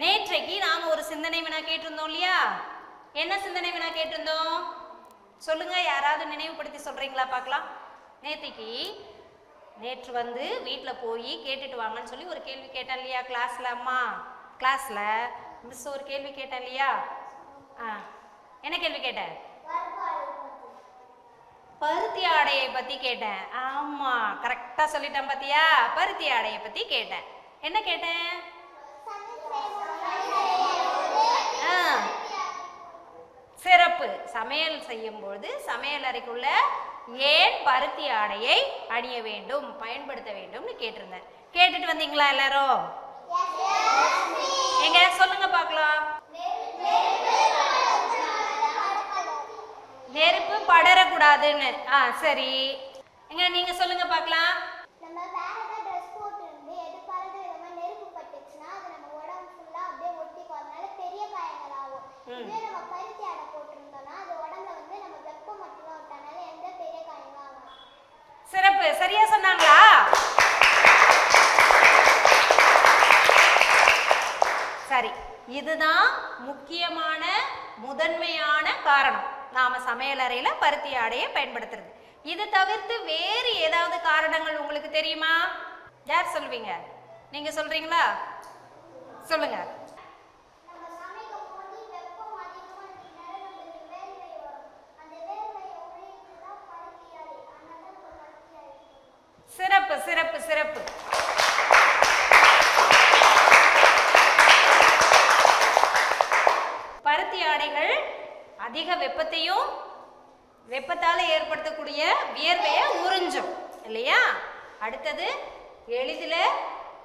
நேற்றைக்கு நாம ஒரு சிந்தனை வினா கேட்டிருந்தோம் இல்லையா? என்ன சிந்தனை வினா கேட்டிருந்தோம்? சொல்லுங்க யாராவது நினைவுபடுத்தி சொல்றீங்களா பார்க்கலாம். நேத்திக்கு நேற்று வந்து வீட்டில் போய் கேட்டுட்டு வாங்கன்னு சொல்லி ஒரு கேள்வி கேட்டேன் இல்லையா கிளாஸில் அம்மா? கிளாஸில் மிஸ் ஒரு கேள்வி கேட்டேன் இல்லையா? ஆ என்ன கேள்வி கேட்டேன் பருத்தி ஆடையை பற்றி கேட்டேன். ஆமாம் கரெக்டாக சொல்லிட்டேன் பாத்தியா? பருத்தி ஆடையை பற்றி கேட்டேன். என்ன கேட்டேன் ஆ, சிறப்பு. சமையல் செய்யும் பொழுது சமையல் அறைக்குள்ள ஏன் பருத்தி ஆடையை அணிய வேண்டும் பயன்படுத்த வேண்டும்னு கேட்டிருந்தேன் கேட்டுட்டு வந்தீங்களா எல்லாரும்? எங்க? சொல்லுங்க பார்க்கலாம். நெருப்பு படரக்கூடாதுன்னு. ஆ சரி. எங்க நீங்க சொல்லுங்க பார்க்கலாம். நம்ம வேற ஏதாவது சிறப்பு சரியா சொன்னாங்களா? சரி இதுதான் முக்கியமான முதன்மையான காரணம். நாம சமையலறையில பருத்தி ஆடையை பயன்படுத்துறது. இது தவிர்த்து வேறு ஏதாவது காரணங்கள் உங்களுக்கு தெரியுமா? யார் சொல்லுவீங்க நீங்க சொல்றீங்களா? சொல்லுங்க நம்ம சமைக்கும் போது வெப்பம் அதிகமா இருக்கனால நம்மளுக்கு வேர்வை வரும் அந்த வேர்வையை உழைத்து தான் பருத்தி ஆடை அதனால நம்ம பருத்தி ஆடை போடுறோம். சிறப்பு சிறப்பு. பருத்தி ஆடைகள் அதிக வெப்பத்தையும் வெப்பத்தால் ஏற்படுத்தக்கூடிய வியர்வையை உறிஞ்சும் இல்லையா? அடுத்தது எளிதில்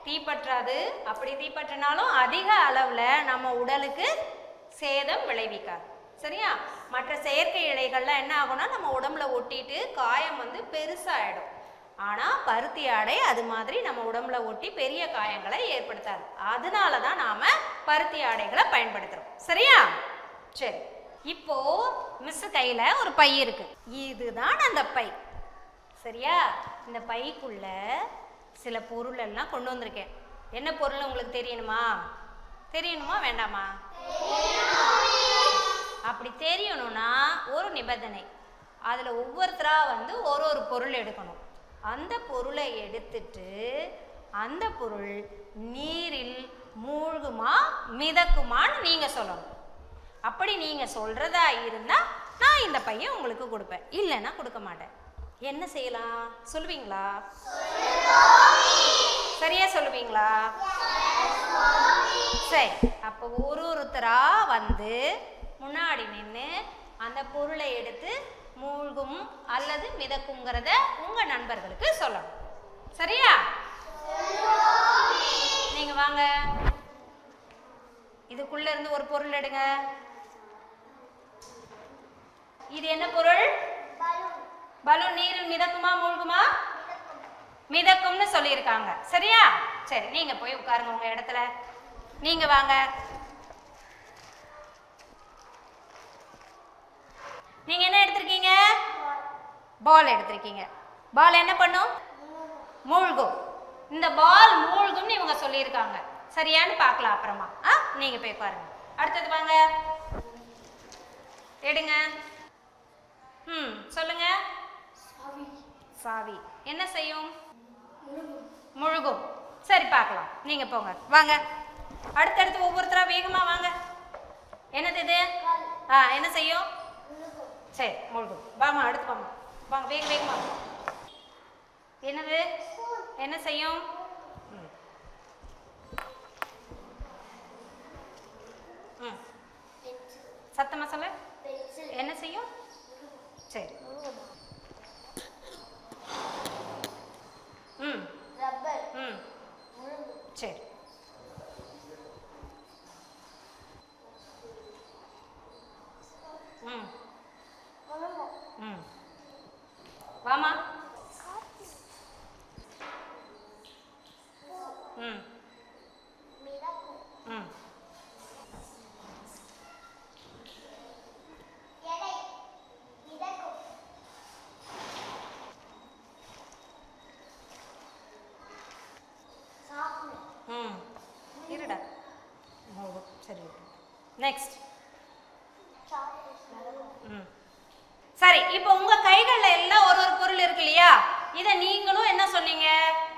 தீப்பற்றாது அப்படி தீப்பற்றினாலும் அதிக அளவில் நம்ம உடலுக்கு சேதம் விளைவிக்காது சரியா? மற்ற செயற்கை இழைகள்லாம் என்ன ஆகும்னா நம்ம உடம்புல ஒட்டிட்டு காயம் வந்து பெருசாகிடும் ஆனால் பருத்தி ஆடை அது மாதிரி நம்ம உடம்புல ஒட்டி பெரிய காயங்களை ஏற்படுத்தாது. அதனால தான் நாம் பருத்தி ஆடைகளை பயன்படுத்துகிறோம் சரியா? சரி. இப்போ மிஸ் கையில் ஒரு பை இருக்கு. இதுதான் அந்த பை. சரியா? இந்த பைக்குள்ள சில பொருள் எல்லாம் கொண்டு வந்திருக்கேன். என்ன பொருள் உங்களுக்கு தெரியணுமா? தெரியணுமா? வேண்டாமா? அப்படி தெரியணும்னா ஒரு நிபந்தனை. அதில் ஒவ்வொருத்தராக வந்து ஒரு ஒரு பொருள் எடுக்கணும். அந்த பொருளை எடுத்துட்டு அந்த பொருள் நீரில் மூழ்குமா மிதக்குமான்னு நீங்கள் சொல்லணும். அப்படி நீங்கள் சொல்கிறதா இருந்தால் நான் இந்த பையன் உங்களுக்கு கொடுப்பேன். இல்லைன்னா கொடுக்க மாட்டேன். என்ன செய்யலாம்? சொல்லுவீங்களா? சரியா சொல்லுவீங்களா? சரி அப்போ ஒரு ஒருத்தரா வந்து முன்னாடி நின்று அந்த பொருளை எடுத்து மூழ்கும் அல்லது மிதக்குங்கிறத உங்க நண்பர்களுக்கு சொல்லணும். சரியா? நீங்க வாங்க. இதுக்குள்ள இருந்து ஒரு பொருள் எடுங்க. இது என்ன பொருள்? பலூன் நீரில் மிதக்குமா மூழ்குமா? மிதக்கும்னு சொல்லியிருக்காங்க. சரியா? சரி நீங்க போய் உட்காருங்க உங்க இடத்துல. நீங்க வாங்க நீங்க என்ன எடுத்திருக்கீங்க பால் எடுத்திருக்கீங்க. பால் என்ன பண்ணும்? மூழ்கும். இந்த பால் மூழ்கும்னு இவங்க சொல்லியிருக்காங்க. சரியான்னு பார்க்கலாம் அப்புறமா. ஆ? நீங்கள் போய் பாருங்க. அடுத்தது வாங்க. எடுங்க. ம் சொல்லுங்க. சாவி. என்ன செய்யும்? முழுகும். சரி பார்க்கலாம். நீங்கள் போங்க. வாங்க. அடுத்தடுத்து ஒவ்வொருத்தராக வேகமாக வாங்க. என்னது இது? ஆ என்ன செய்யும்? சரி முழுகும். வாமா அடுத்து வாமா வாங்க வேக வேகமா என்னது? என்ன செய்யும்? ம். ம் சத்தமா சொல்லு. என்ன செய்யும்? சரி. நெக்ஸ்ட் ம். சரி இப்போ உங்க கைகள்ல எல்லாம் ஒரு ஒரு பொருள் இருக்கு இல்லையா? இத நீங்களும் என்ன சொன்னீங்க?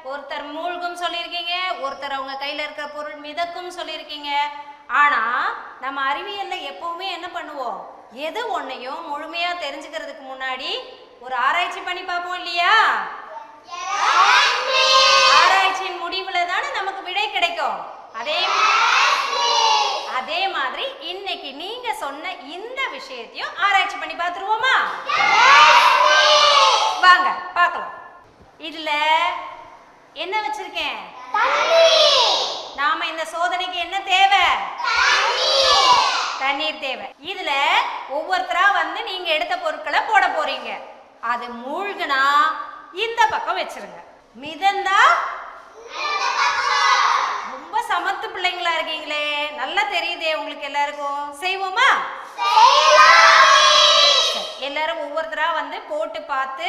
ஒருத்தர் மூழ்கும் சொல்லியிருக்கீங்க ஒருத்தர் அவங்க கையில இருக்கிற பொருள் மிதக்கும் சொல்லியிருக்கீங்க. ஆனா நம்ம அறிவியல்ல எப்பவுமே என்ன பண்ணுவோம்? எது ஒன்னையும் முழுமையா தெரிஞ்சுக்கிறதுக்கு முன்னாடி ஒரு ஆராய்ச்சி பண்ணி பார்ப்போம் இல்லையா? ஆராய்ச்சியின் முடிவுல தானே நமக்கு விடை கிடைக்கும். அதே அதே மாதிரி இன்னைக்கு நீங்க சொன்ன இந்த விஷயத்தையும் ஆராய்ச்சி பண்ணி பார்த்துருவோமா? வாங்க பார்க்கலாம். இதுல என்ன வச்சிருக்கேன்? நாம இந்த சோதனைக்கு என்ன தேவை? தண்ணீர் தேவை. இதுல ஒவ்வொருத்தரா வந்து நீங்க எடுத்த பொருட்களை போட போறீங்க. அது மூழ்குனா இந்த பக்கம் வச்சிருங்க. மிதந்தா சமத்து பிள்ளைங்களா இருக்கீங்களே? நல்லா தெரியுதே உங்களுக்கு எல்லாருக்கும். செய்வோமா? எல்லாரும் ஒவ்வொருத்தரா வந்து போட்டு பார்த்து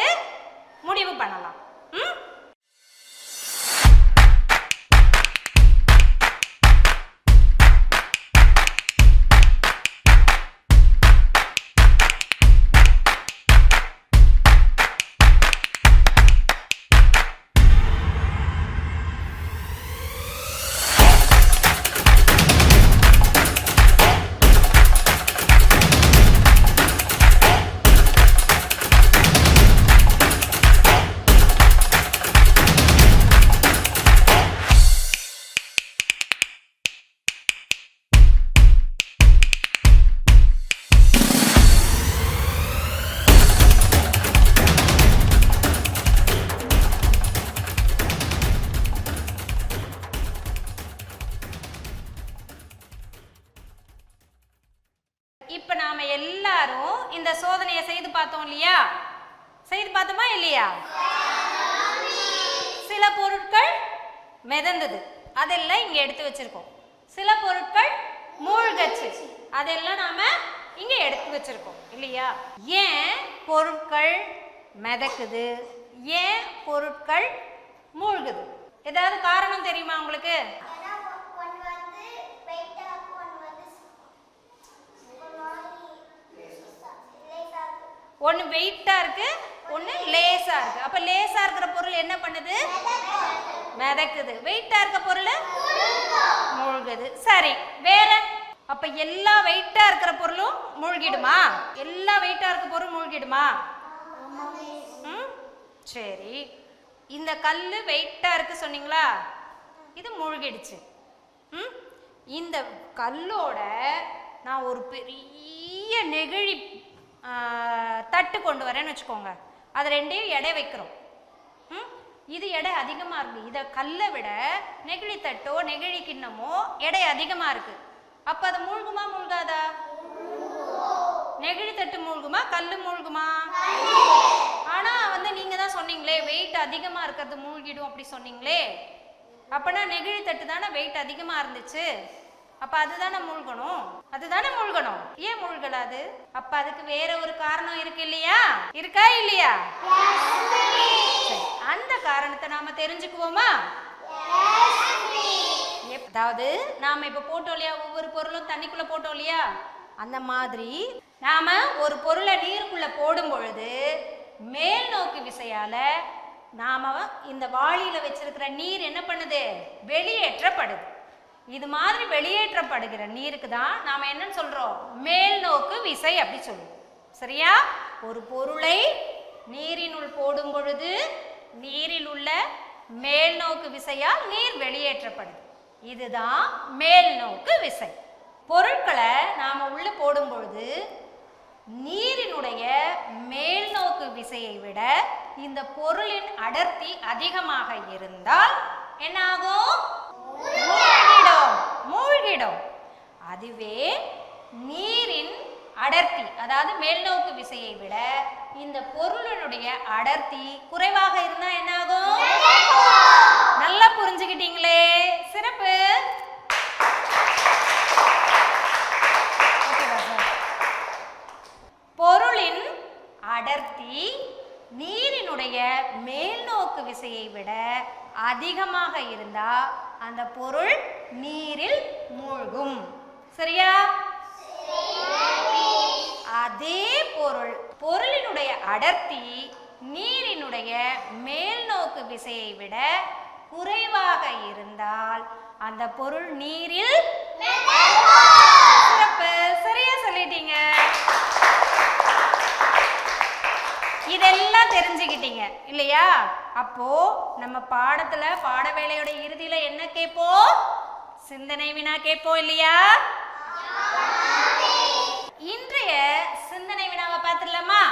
முடிவு பண்ணலாம். ம்? இந்த சோதனையை செய்து பார்த்தோம் இல்லையா? செய்து பார்த்தோமா இல்லையா? சில பொருட்கள் மிதந்தது. அதெல்லாம் இங்க எடுத்து வச்சிருக்கோம். சில பொருட்கள் மூழ்கச்சு. அதெல்லாம் நாம இங்க எடுத்து வச்சிருக்கோம் இல்லையா? ஏன் பொருட்கள் மிதக்குது? ஏன் பொருட்கள் மூழ்குது? ஏதாவது காரணம் தெரியுமா உங்களுக்கு ஏன்னா ஒன்று வந்து வெயிட்டாக இருக்கும் ஒன்று வந்து ஒரு மாதிரி லேசாக இருக்கும் ஒன்று வெயிட்டாக இருக்குது ஒன்று லேஸாக இருக்குது அப்போ லேஸாக இருக்கிற பொருள் என்ன பண்ணுது? மிதக்குது. வெயிட்டாக இருக்க பொருள் மூழ்குது. சரி வேற? அப்போ எல்லா வெயிட்டாக இருக்கிற பொருளும் மூழ்கிடுமா? எல்லா வெயிட்டாக இருக்க பொருள் மூழ்கிடுமா? ம்? சரி. இந்த கல் வெயிட்டாக இருக்கு சொன்னீங்களா? இது மூழ்கிடுச்சு. ம்? இந்த கல்லோட நான் ஒரு பெரிய நெகிழி தட்டு கொண்டு வரேன்னு வச்சுக்கோங்க. அது ரெண்டையும் எடை வைக்கிறோம். ம்? இது எடை அதிகமாக இருக்குது இதை கல்லை விட நெகிழி தட்டோ நெகிழி கிண்ணமோ எடை அதிகமாக இருக்குது அப்போ அது மூழ்குமா மூழ்காதா? நெகிழி தட்டு மூழ்குமா கல் மூழ்குமா? ஆனால் வந்து நீங்கள் தான் சொன்னீங்களே வெயிட் அதிகமாக இருக்கிறது மூழ்கிடும் அப்படி சொன்னீங்களே. அப்பனா நெகிழி தட்டு தானே வெயிட் அதிகமாக இருந்துச்சு? அப்ப அதுதானே மூழ்கணும்? அதுதானே மூழ்கணும். ஏன் மூழ்கலாது? அப்ப அதுக்கு வேற ஒரு காரணம் இருக்கு இல்லையா? இருக்கா இல்லையா? அந்த காரணத்தை நாம தெரிஞ்சுக்குவோமா? அதாவது நாம இப்ப போட்டோம் இல்லையா? ஒவ்வொரு பொருளும் தண்ணிக்குள்ள போட்டோம் இல்லையா? அந்த மாதிரி நாம ஒரு பொருளை நீருக்குள்ள போடும் பொழுது மேல் நோக்கு விசையால நாம இந்த வாளியில வச்சிருக்கிற நீர் என்ன பண்ணுது? வெளியேற்றப்படுது. இது மாதிரி வெளியேற்றப்படுகிற நீருக்கு தான் நாம் என்னன்னு சொல்கிறோம் மேல் நோக்கு விசை அப்படி சொல்லுவோம். சரியா? ஒரு பொருளை நீரினுள் போடும் பொழுது நீரில் உள்ள மேல் நோக்கு விசையால் நீர் வெளியேற்றப்படுது. இதுதான் மேல் நோக்கு விசை. பொருட்களை நாம் உள்ள போடும் பொழுது நீரினுடைய மேல் நோக்கு விசையை விட இந்த பொருளின் அடர்த்தி அதிகமாக இருந்தால் என்ன ஆகும் மூழ்கிடும் மூழ்கிடும் அதுவே நீரின் அடர்த்தி அதாவது மேல்நோக்கு விசையை விட இந்த பொருளினுடைய அடர்த்தி குறைவாக இருந்தா என்ன ஆகும் நல்லா புரிஞ்சுக்கிட்டீங்களே? சிறப்பு. ஓகேவா பொருளின் அடர்த்தி நீரினுடைய மேல்நோக்கு விசையை விட அதிகமாக இருந்தா அந்த பொருள் நீரில் மூழ்கும். சரியா? அதே பொருள். பொருளினுடைய அடர்த்தி நீரினுடைய மேல்நோக்கு விசையை விட குறைவாக இருந்தால் அந்த பொருள் நீரில் சிறப்பு. சரியா சொல்லிட்டீங்க. இதெல்லாம் தெரிஞ்சுக்கிட்டீங்க இல்லையா? அப்போ நம்ம பாடத்துல பாட வேலையோட இறுதியில என்ன கேட்போம்? சிந்தனை வினா கேட்போம் இல்லையா? இன்றைய சிந்தனை வினாவை பார்த்துடலாமா?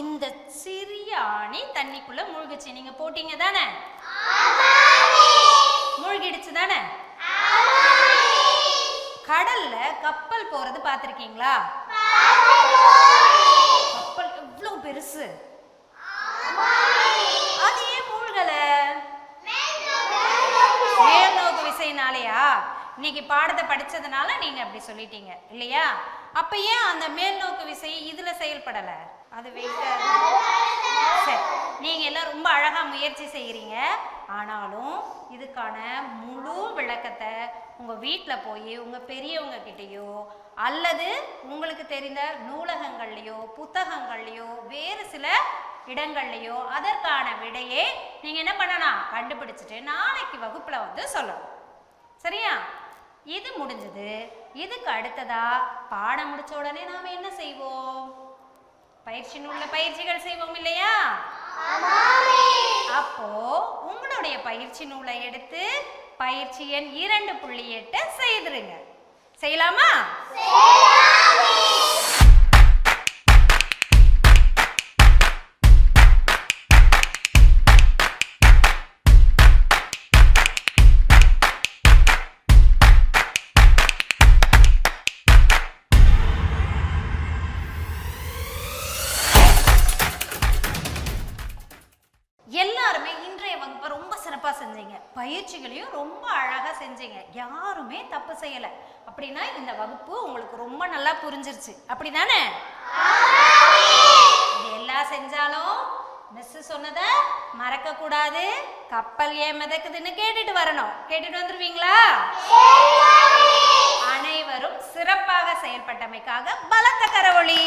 இந்த சிறிய ஆணி தண்ணிக்குள்ள மூழ்குச்சு. நீங்க போட்டீங்க தானே? மூழ்கிடுச்சு தானே? கடல்ல கப்பல் போறது பார்த்திருக்கீங்களா? கப்பல் எவ்வளவு பெருசு. அது ஏன் மூழ்கல? மேல்நோக்கு விசைனாலயா? இன்னைக்கு பாடத்தை படிச்சதுனால நீங்க அப்படி சொல்லிட்டீங்க இல்லையா? அப்ப ஏன் அந்த மேல்நோக்கு விசையை இதுல செயல்படல? அது வெயிட்டாக சரி நீங்க எல்லாம் ரொம்ப அழகா முயற்சி செய்யறீங்க ஆனாலும் இதுக்கான முழு விளக்கத்தை உங்க வீட்டில் போய் உங்க பெரியவங்க கிட்டேயோ அல்லது உங்களுக்கு தெரிந்த நூலகங்கள்லையோ புத்தகங்கள்லையோ வேறு சில இடங்கள்லையோ அதற்கான விடையை நீங்க என்ன பண்ணலாம்? கண்டுபிடிச்சிட்டு நாளைக்கு வகுப்புல வந்து சொல்லணும். சரியா? இது முடிஞ்சது. இதுக்கு அடுத்ததா பாடம் முடிச்ச உடனே நாம என்ன செய்வோம்? பயிற்சி நூல்ல பயிற்சிகள் செய்வோம் இல்லையா? அப்போ உங்களுடைய பயிற்சி நூலை எடுத்து பயிற்சி எண் இரண்டு புள்ளி எட்டை செய்திருங்க. செய்யலாமா. செஞ்சீங்க. யாருமே தப்பு செய்யல. அப்படின்னா இந்த வகுப்பு உங்களுக்கு ரொம்ப நல்லா புரிஞ்சிருச்சு. அப்படிதானே? இது எல்லாம் செஞ்சாலும் மிஸ் சொன்னதை மறக்க கூடாது. கப்பல் ஏன் மிதக்குதுன்னு கேட்டுட்டு வரணும். கேட்டுட்டு வந்துருவீங்களா? அனைவரும் சிறப்பாக செயல்பட்டமைக்காக பலத்த கரவொளி.